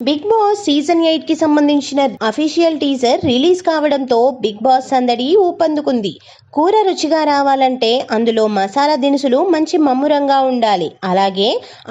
Big boss season ఎయిట్కి సంబంధించిన official teaser release కావడంతో బిగ్ బాస్ సందడి ఊపందుకుంది. కూర రుచిగా రావాలంటే అందులో మసాలా దినుసులు మంచి మమ్మురంగా ఉండాలి. అలాగే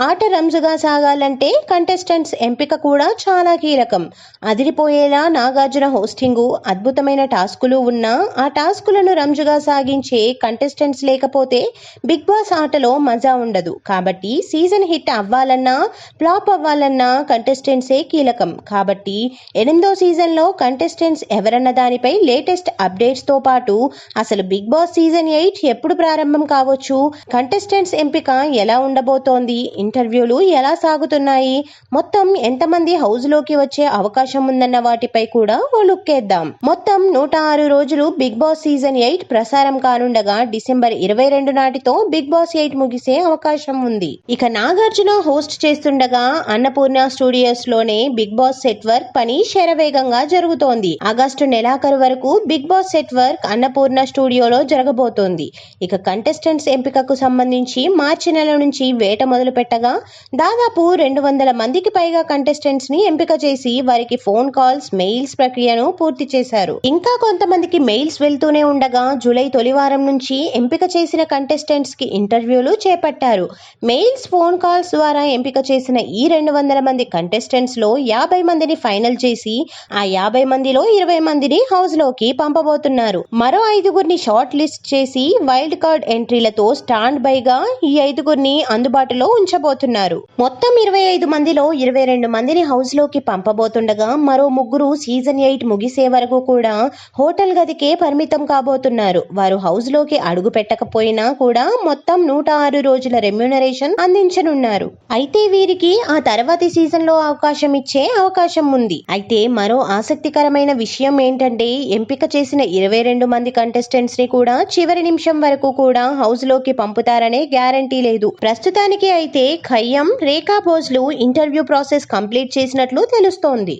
ఆట రంజుగా సాగాలంటే కంటెస్టెంట్స్ ఎంపిక కూడా చాలా కీలకం. అదిరిపోయేలా నాగార్జున హోస్టింగు అద్భుతమైన టాస్కులు ఉన్నా ఆ టాస్కులను రంజుగా సాగించే కంటెస్టెంట్స్ లేకపోతే బిగ్ బాస్ ఆటలో మజా ఉండదు. కాబట్టి సీజన్ హిట్ అవ్వాలన్నా ఫ్లాప్ అవ్వాలన్నా కంటెస్టెంట్సే కీలకం. కాబట్టి ఎనిమిదో సీజన్లో కంటెస్టెంట్స్ ఎవరన్న దానిపై లేటెస్ట్ అప్డేట్స్తో పాటు అసలు బిగ్ బాస్ సీజన్ ఎయిట్ ఎప్పుడు ప్రారంభం కావచ్చు కంటెస్టెంట్స్ ఎంపిక ఎలా ఉండబోతోంది ఇంటర్వ్యూలు ఎలా సాగుతున్నాయి మొత్తం ఎంతమంది హౌస్లోకి వచ్చే అవకాశం ఉందన్న వాటిపై కూడా ఓ లుక్కేద్దాం మొత్తం నూట ఆరు రోజులు బిగ్ బాస్ సీజన్ ఎయిట్ ప్రసారం కానుండగా డిసెంబర్ ఇరవై రెండు నాటితో బిగ్ బాస్ ఎయిట్ ముగిసే అవకాశం ఉంది. ఇక నాగార్జున హోస్ట్ చేస్తుండగా అన్నపూర్ణ స్టూడియోస్ లోనే బిగ్ బాస్ సెట్ వర్క్ పని శరవేగంగా జరుగుతోంది. ఆగస్టు నెలాఖరు వరకు Bigg Boss set work Annapurna స్టూడియోలో జరగబోతోంది. ఇక కంటెస్టెంట్స్ ఎంపికకు సంబంధించి మార్చి నెల నుంచి వేట మొదలు పెట్టగా దాదాపు రెండు వందల మందికి పైగా కంటెస్టెంట్స్ని ఎంపిక చేసి వారికి ఫోన్ కాల్స్ మెయిల్స్ ప్రక్రియను పూర్తి చేశారు. ఇంకా కొంతమందికి మెయిల్స్ వెళ్తూనే ఉండగా జూలై తొలి వారం నుంచి ఎంపిక చేసిన కంటెస్టెంట్స్కి ఇంటర్వ్యూలు చేపట్టారు. మెయిల్స్ ఫోన్ కాల్స్ ద్వారా ఎంపిక చేసిన ఈ రెండు వందల మంది కంటెస్టెంట్స్ లో యాభై మందిని ఫైనల్ చేసి ఆ యాభై మందిలో ఇరవై మందిని హౌస్లోకి పంపబోతున్నారు. మరో ఐదుగురిని షార్ట్ లిస్ట్ చేసి వైల్డ్ కార్డ్ ఎంట్రీలతో స్టాండ్ బైగా ఈ ఐదుగురిని అందుబాటులో ఉంచబోతున్నారు. మొత్తం ఇరవై ఐదు మందిలో ఇరవై రెండు మందిని హౌస్లోకి పంపబోతుండగా మరో ముగ్గురు సీజన్ ఎయిట్ ముగిసే వరకు కూడా హోటల్ గదికే పరిమితం కాబోతున్నారు. వారు హౌస్లోకి అడుగు పెట్టకపోయినా కూడా మొత్తం నూట ఆరు రోజుల రెమ్యూనరేషన్ అందించనున్నారు. అయితే వీరికి ఆ తర్వాతి సీజన్లో అవకాశం ఇచ్చే అవకాశం ఉంది అయితే మరో ఆసక్తికరమైన విషయం ఏంటంటే ఎంపిక చేసిన ఇరవై రెండు మంది కంటెస్టెంట్స్ని కూడా చివరి నిమిషం వరకు కూడా హౌస్లోకి పంపుతారనే గ్యారంటీ లేదు. ప్రస్తుతానికి అయితే ఖయ్యం రేఖా భోజ్లు ఇంటర్వ్యూ ప్రాసెస్ కంప్లీట్ చేసినట్లు తెలుస్తోంది.